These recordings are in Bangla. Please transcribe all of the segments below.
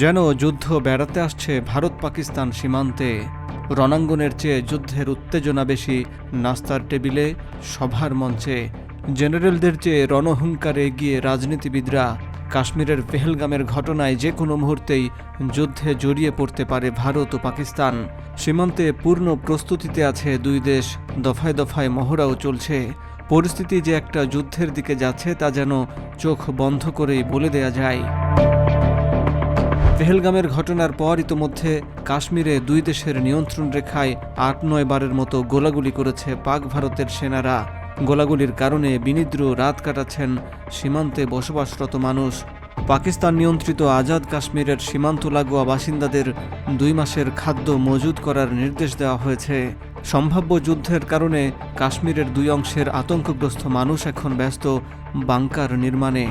যেন যুদ্ধ বেড়াতে আসছে ভারত পাকিস্তান সীমান্তে। রণাঙ্গনের চেয়ে যুদ্ধের উত্তেজনা বেশি নাস্তার টেবিলে, সভার মঞ্চে। জেনারেলদের চেয়ে রণহুঙ্কারে এগিয়ে রাজনীতিবিদরা, কাশ্মীরের পেহেলগামের ঘটনায় যে কোনো মুহূর্তেই যুদ্ধে জড়িয়ে পড়তে পারে ভারত ও পাকিস্তান। সীমান্তে পূর্ণ প্রস্তুতিতে আছে দুই দেশ, দফায় দফায় মহড়াও চলছে। পরিস্থিতি যে একটা যুদ্ধের দিকে যাচ্ছে তা যেন চোখ বন্ধ করেই বলে দেয়া যায়। পেহেলগামের ঘটনার পর ইতোমধ্যে কাশ্মীরে দুই দেশের নিয়ন্ত্রণ রেখায় আট নয় বারের মতো গোলাগুলি করেছে পাক ভারতের সেনারা। গোলাগুলির কারণে বিনিদ্র রাত কাটাচ্ছেন সীমান্তে বসবাসরত মানুষ। পাকিস্তান নিয়ন্ত্রিত আজাদ কাশ্মীরের সীমান্ত লাগোয়া বাসিন্দাদের দুই মাসের খাদ্য মজুদ করার নির্দেশ দেওয়া হয়েছে। সম্ভাব্য যুদ্ধের কারণে কাশ্মীরের দুই অংশের আতঙ্কগ্রস্ত মানুষ এখন ব্যস্ত বাংকার নির্মাণে।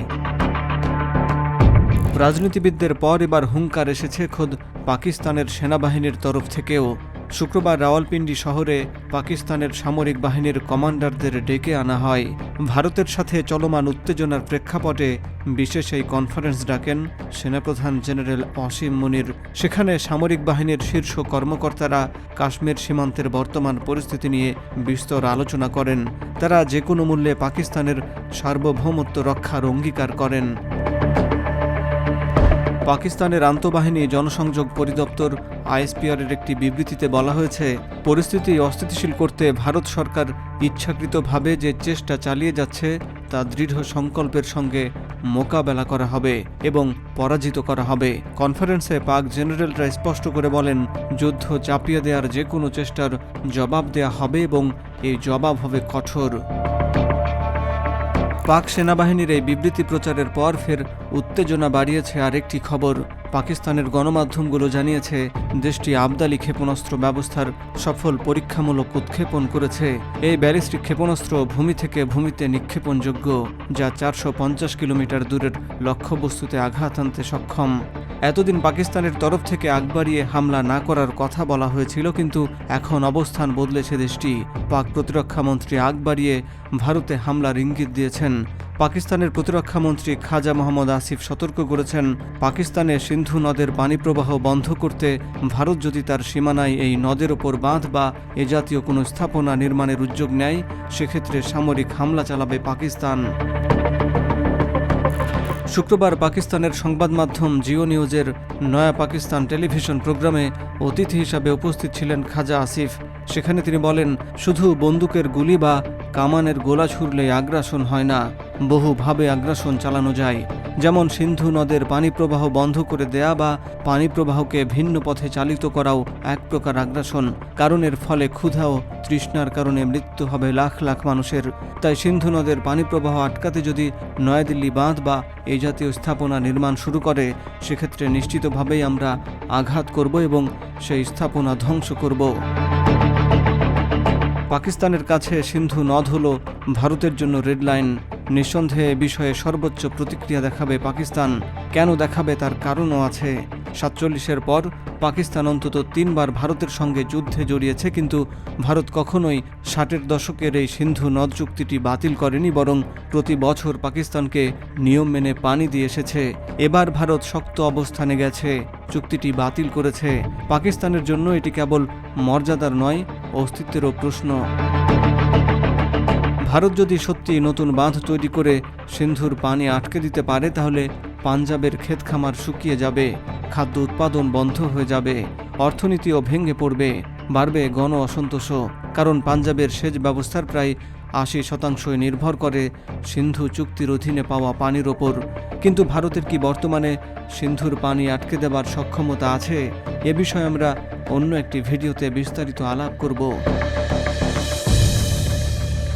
রাজনীতিবিদদের পর এবার হুঙ্কার এসেছে খোদ পাকিস্তানের সেনাবাহিনীর তরফ থেকেও। শুক্রবার রাওয়ালপিন্ডি শহরে পাকিস্তানের সামরিক বাহিনীর কমান্ডারদের ডেকে আনা হয়। ভারতের সাথে চলমান উত্তেজনার প্রেক্ষাপটে বিশেষ এই কনফারেন্স ডাকেন সেনাপ্রধান জেনারেল অসীম মুনির। সেখানে সামরিক বাহিনীর শীর্ষ কর্মকর্তারা কাশ্মীর সীমান্তের বর্তমান পরিস্থিতি নিয়ে বিস্তর আলোচনা করেন। তারা যে কোনো মূল্যে পাকিস্তানের সার্বভৌমত্ব রক্ষার অঙ্গীকার করেন। পাকিস্তানের আন্তঃবাহিনী জনসংযোগ পরিদপ্তর আইএসপিআরের একটি বিবৃতিতে বলা হয়েছে, পরিস্থিতি অস্থিতিশীল করতে ভারত সরকার ইচ্ছাকৃতভাবে যে চেষ্টা চালিয়ে যাচ্ছে, তা দৃঢ় সংকল্পের সঙ্গে মোকাবেলা করা হবে এবং পরাজিত করা হবে। কনফারেন্সে পাক জেনারেলরা স্পষ্ট করে বলেন, যুদ্ধ চাপিয়ে দেওয়ার যে কোনো চেষ্টার জবাব দেয়া হবে এবং এই জবাব হবে কঠোর। পাক সেনাবাহিনীর এই বিবৃতি প্রচারের পর ফের উত্তেজনা বাড়িয়েছে আরেকটি খবর। পাকিস্তানের গণমাধ্যমগুলো জানিয়েছে, দেশটি আবদালি ক্ষেপণাস্ত্র ব্যবস্থার সফল পরীক্ষামূলক উৎক্ষেপণ করেছে। এই ব্যালিস্টিক ক্ষেপণাস্ত্র ভূমি থেকে ভূমিতে নিক্ষেপণযোগ্য, যা চারশো পঞ্চাশ কিলোমিটার দূরের লক্ষ্যবস্তুতে আঘাত আনতে সক্ষম। এতদিন পাকিস্তানের তরফ থেকে আগ বাড়িয়ে হামলা না করার কথা বলা হয়েছিল, কিন্তু এখন অবস্থান বদলেছে দেশটি। পাক প্রতিরক্ষামন্ত্রী আগ বাড়িয়ে ভারতে হামলার ইঙ্গিত দিয়েছেন। পাকিস্তানের প্রতিরক্ষামন্ত্রী খাজা মোহাম্মদ আসিফ সতর্ক করেছেন, পাকিস্তানে সিন্ধু নদের পানি প্রবাহ বন্ধ করতে ভারত যদি তার সীমানায় এই নদের ওপর বাঁধ বা এ জাতীয় কোনো স্থাপনা নির্মাণের উদ্যোগ নেয়, সেক্ষেত্রে সামরিক হামলা চালাবে পাকিস্তান। শুক্রবার পাকিস্তানের সংবাদ মাধ্যম জিও নিউজের নয়া পাকিস্তান টেলিভিশন প্রোগ্রামে অতিথি হিসাবে উপস্থিত ছিলেন খাজা আসিফ। সেখানে তিনি বলেন, শুধু বন্দুকের গুলি বা কামানের গোলা ছুড়লে আগ্রাসন হয় না। বহুভাবে আগ্রাসন চালানো যায়। যেমন সিন্ধু নদের পানি প্রবাহ বন্ধ করে দেয়া বা পানি প্রবাহকে ভিন্ন পথে চালিত করাও এক প্রকার আগ্রাসন। কারণের ফলে ক্ষুধা ও তৃষ্ণার কারণে মৃত্যু হবে লাখ লাখ মানুষের। তাই সিন্ধু নদের পানি প্রবাহ আটকাতে যদি নয়াদিল্লি বাঁধ বা এই জাতীয় স্থাপনা নির্মাণ শুরু করে, সেক্ষেত্রে নিশ্চিতভাবেই আমরা আঘাত করব এবং সেই স্থাপনা ধ্বংস করব। পাকিস্তানের কাছে সিন্ধু নদ হল ভারতের জন্য রেড লাইন। নিঃসন্দেহে বিষয়ে সর্বোচ্চ প্রতিক্রিয়া দেখাবে পাকিস্তান। কেন দেখাবে তার কারণও আছে। সাতচল্লিশের পর পাকিস্তান অন্তত তিনবার ভারতের সঙ্গে যুদ্ধে জড়িয়েছে, কিন্তু ভারত কখনোই ষাটের দশকের এই সিন্ধু নদ চুক্তিটি বাতিল করেনি, বরং প্রতি বছর পাকিস্তানকে নিয়ম মেনে পানি দিয়ে এসেছে। এবার ভারত শক্ত অবস্থানে গেছে, চুক্তিটি বাতিল করেছে। পাকিস্তানের জন্য এটি কেবল মর্যাদার নয়, অস্তিত্বেরও প্রশ্ন। ভারত যদি সত্যি নতুন বাঁধ তৈরি করে সিন্ধুর পানি আটকে দিতে পারে, তাহলে পাঞ্জাবের ক্ষেত খামার শুকিয়ে যাবে, খাদ্য উৎপাদন বন্ধ হয়ে যাবে, অর্থনীতিও ভেঙে পড়বে, বাড়বে গণ অসন্তোষও, কারণ পাঞ্জাবের সেচ ব্যবস্থার প্রায় আশি শতাংশই নির্ভর করে সিন্ধু চুক্তির অধীনে পাওয়া পানির ওপর। কিন্তু ভারতের কি বর্তমানে সিন্ধুর পানি আটকে দেবার সক্ষমতা আছে? এ বিষয়ে আমরা অন্য একটি ভিডিওতে বিস্তারিত আলাপ করব।